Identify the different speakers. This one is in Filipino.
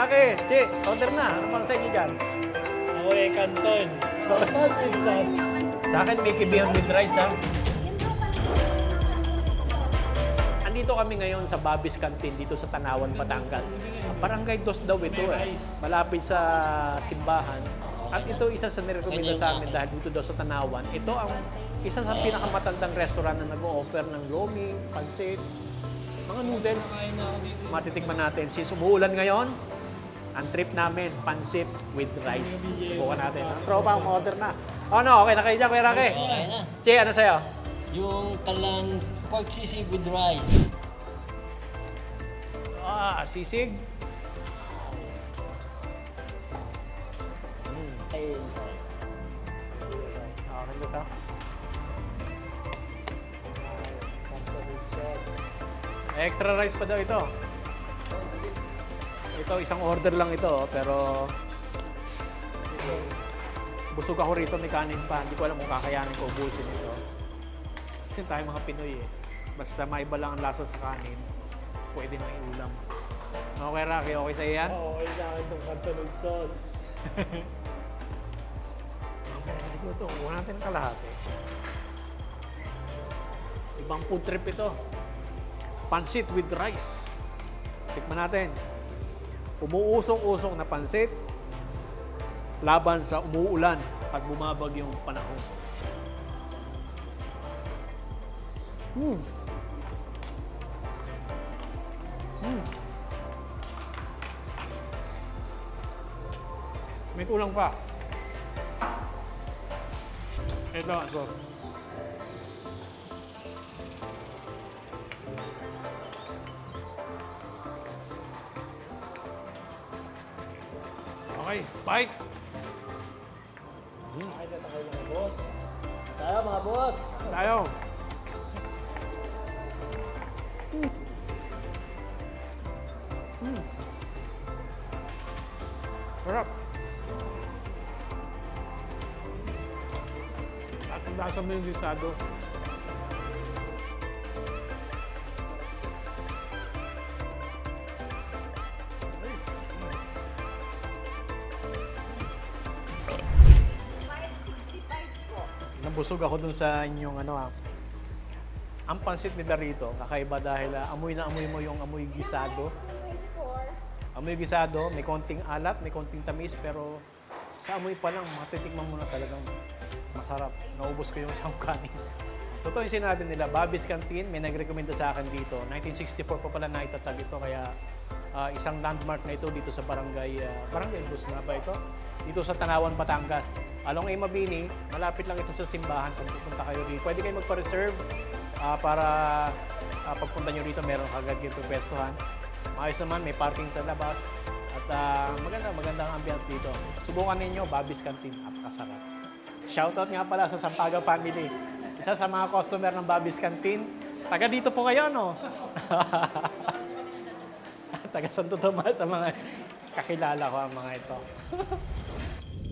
Speaker 1: Rocky, Chi, order na. Ano pang sa inyo dyan?
Speaker 2: Ako eh, Canton. Sauce with sauce.
Speaker 1: Sa akin, Mickey Beyond with rice, ha? Andito kami ngayon sa Bobby's Canteen dito sa Tanawan, Batangas. Barangay Dos daw ito eh. Malapit sa simbahan. At ito isa sa nirekomenda sa amin dahil dito daw sa Tanawan. Ito ang isa sa pinakamatandang restaurant na nag-o-offer ng lomi, pansit, mga noodles. Matitikman natin. Since umuulan ngayon, ang trip namin, pansit with rice. Bukan natin. Ang tropa, ang order na. Oh no, okay na kayo dyan, Kuya Rocky.
Speaker 2: Okay na.
Speaker 1: Che, ano sa'yo?
Speaker 2: Yung kalang pork sisig with rice.
Speaker 1: Ah, sisig. Mm.
Speaker 2: Ay,
Speaker 1: Okay, luto.
Speaker 2: Canton with sauce.
Speaker 1: Extra rice pa daw ito. Ito, isang order lang ito, pero busog ako rito may kanin pa. Hindi ko alam kung kakayanin ko ubusin ito. Yun tayo mga Pinoy eh. Basta maiba lang ang lasa sa kanin, pwede nang iulam. Okay, Rocky, okay sa yan?
Speaker 2: Oo, okay sa akin itong with sauce.
Speaker 1: Okay, siguro ito. Kuha natin ang kalahati. Ibang food trip ito. Pansit with rice. Tikman natin. Umuusong-usong na pansit laban sa umuulan pag bumabag yung panahon. Hmm. Hmm. May kulang pa. Ito, ito. Okay, bite.
Speaker 2: Kain na tayo mga boss. Tayo mga boss.
Speaker 1: Tayo. Mm. Sarap. Lasang-lasa mo yung gisado. Nabusog ako dun sa inyong ano ah. Ang pansit nila rito, kakaiba dahil ah, amoy na amoy mo yung amoy gisado. Amoy gisado, may konting alat, may konting tamis, pero sa amoy pa lang, matitikman mo na talagang masarap. Naubos ko yung isang kanin. Totoo yung sinabi nila, Bobby's Canteen, may nagrekomenda sa akin dito. 1964 pa pala na itatag ito, kaya ah, isang landmark na ito dito sa barangay, ah, barangay Bus nga ba ito? Dito sa Tanawan, Batangas. Along A. Mabini, malapit lang ito sa simbahan kung pupunta kayo rito. Pwede kayo magpa-reserve ah, para ah, pagpunta nyo rito, meron kagad yung pwestuhan. Maayos naman, may parking sa labas. At ah, maganda, maganda ang ambience dito. Subukan ninyo, Bobby's Canteen, napakasarap. Shoutout nga pala sa Sampaga Family. Isa sa mga customer ng Bobby's Canteen. Taga dito po kayo, no? Taga Santo Tomas sa mga kakilala ko ang mga ito.